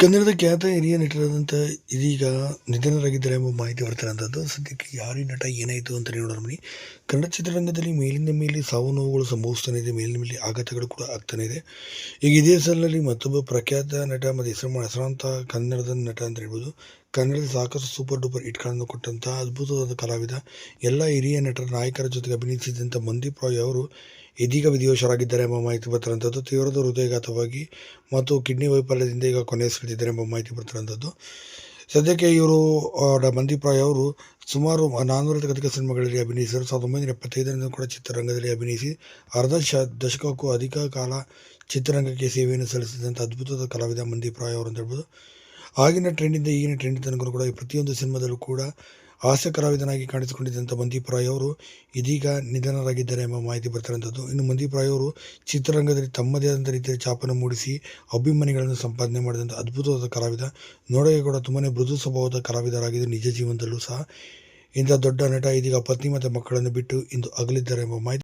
ಕನ್ನಡದ ಖ್ಯಾತ ಹಿರಿಯ ನಟರಾದಂಥ ಇದೀಗ ನಿಧನರಾಗಿದ್ದಾರೆ ಎಂಬ ಮಾಹಿತಿ ಬರ್ತಿರೋಂಥದ್ದು ಸದ್ಯಕ್ಕೆ ಯಾರೀ ನಟ ಏನಾಯಿತು ಅಂತ ನೋಡೋಣ ಬನ್ನಿ. ಕನ್ನಡ ಚಿತ್ರರಂಗದಲ್ಲಿ ಮೇಲಿಂದ ಮೇಲೆ ಸಾವು ನೋವುಗಳು ಸಂಭವಿಸ್ತಾನೆ ಇದೆ. ಮೇಲಿನ ಮೇಲೆ ಆಘಾತಗಳು ಕೂಡ ಆಗ್ತಾನೆ ಇದೆ. ಈಗ ಇದೇ ಸಾಲಿನಲ್ಲಿ ಮತ್ತೊಬ್ಬ ಪ್ರಖ್ಯಾತ ನಟ ಮತ್ತು ಹೆಸರು ಹೆಸರಾಂತ ಕನ್ನಡದ ನಟ ಅಂತ ಹೇಳ್ಬೋದು. ಕನ್ನಡದ ಸಾಕಷ್ಟು ಸೂಪರ್ ಡೂಪರ್ ಹಿಟ್ಗಳನ್ನು ಕೊಟ್ಟಂತಹ ಅದ್ಭುತವಾದ ಕಲಾವಿದ, ಎಲ್ಲ ಹಿರಿಯ ನಟರ ನಾಯಕರ ಜೊತೆಗೆ ಅಭಿನಯಿಸಿದಂಥ ಮಂದೀಪ್ ರಾಯ್ ಅವರು ಇದೀಗ ವಿಧಿವಶರಾಗಿದ್ದಾರೆ ಎಂಬ ಮಾಹಿತಿ ಬರ್ತಿರೋಂಥದ್ದು. ತೀವ್ರದ ಹೃದಯಘಾತವಾಗಿ ಮತ್ತು ಕಿಡ್ನಿ ವೈಫಲ್ಯದಿಂದ ಈಗ ಕೊನೆಯುಸಿರೆಳಿದ್ದಾರೆ ಎಂಬ ಮಾಹಿತಿ ಬರ್ತಿರೋಂಥದ್ದು. ಸದ್ಯಕ್ಕೆ ಇವರು ಮಂದೀಪ್ ರಾಯ್ ಅವರು ಸುಮಾರು ನಾನ್ನೂರೈವತ್ತು ಅಧಿಕ ಸಿನಿಮಾಗಳಲ್ಲಿ ಅಭಿನಯಿಸಿದರು. ಸಾವಿರದ ಒಂಬೈನೂರ ಎಪ್ಪತ್ತೈದರಿಂದ ಕೂಡ ಚಿತ್ರರಂಗದಲ್ಲಿ ಅಭಿನಯಿಸಿ ಅರ್ಧ ಶ, ದಶಕಕ್ಕೂ ಅಧಿಕ ಕಾಲ ಚಿತ್ರರಂಗಕ್ಕೆ ಸೇವೆಯನ್ನು ಸಲ್ಲಿಸಿದಂಥ ಅದ್ಭುತದ ಕಲಾವಿದ ಮಂದೀಪ್ ರಾಯ್ ಅವರು ಅಂತ ಹೇಳ್ಬೋದು. ಆಗಿನ ಟ್ರೆಂಡಿಂದ ಈಗಿನ ಟ್ರೆಂಡ್ ತನಕ ಕೂಡ ಪ್ರತಿಯೊಂದು ಸಿನಿಮಾದಲ್ಲೂ ಕೂಡ ಹಾಸ್ಯ ಕಲಾವಿದನಾಗಿ ಕಾಣಿಸಿಕೊಂಡಿದ್ದಂಥ ಮಂದೀಪ್ ರಾಯ್ ಅವರು ಇದೀಗ ನಿಧನರಾಗಿದ್ದಾರೆ ಎಂಬ ಮಾಹಿತಿ ಬರ್ತಿರೋಂಥದ್ದು ಇನ್ನು ಮಂದೀಪ್ ರಾಯ್ ಅವರು ಚಿತ್ರರಂಗದಲ್ಲಿ ತಮ್ಮದೇ ಆದಂಥ ರೀತಿಯಲ್ಲಿ ಛಾಪನ್ನು ಮೂಡಿಸಿ ಅಭಿಮಾನಿಗಳನ್ನು ಸಂಪಾದನೆ ಮಾಡಿದಂಥ ಅದ್ಭುತವಾದ ಕಲಾವಿದ. ನೋಡೋಕೆ ಕೂಡ ತುಂಬಾ ಮೃದು ಸ್ವಭಾವದ ಕಲಾವಿದರಾಗಿದ್ದು ನಿಜ ಜೀವನದಲ್ಲೂ ಸಹ ಇಂಥ ದೊಡ್ಡ ನಟ ಇದೀಗ ಪತ್ನಿ ಮತ್ತು ಮಕ್ಕಳನ್ನು ಬಿಟ್ಟು ಇಂದು ಅಗಲಿದ್ದಾರೆ ಎಂಬ ಮಾಹಿತಿ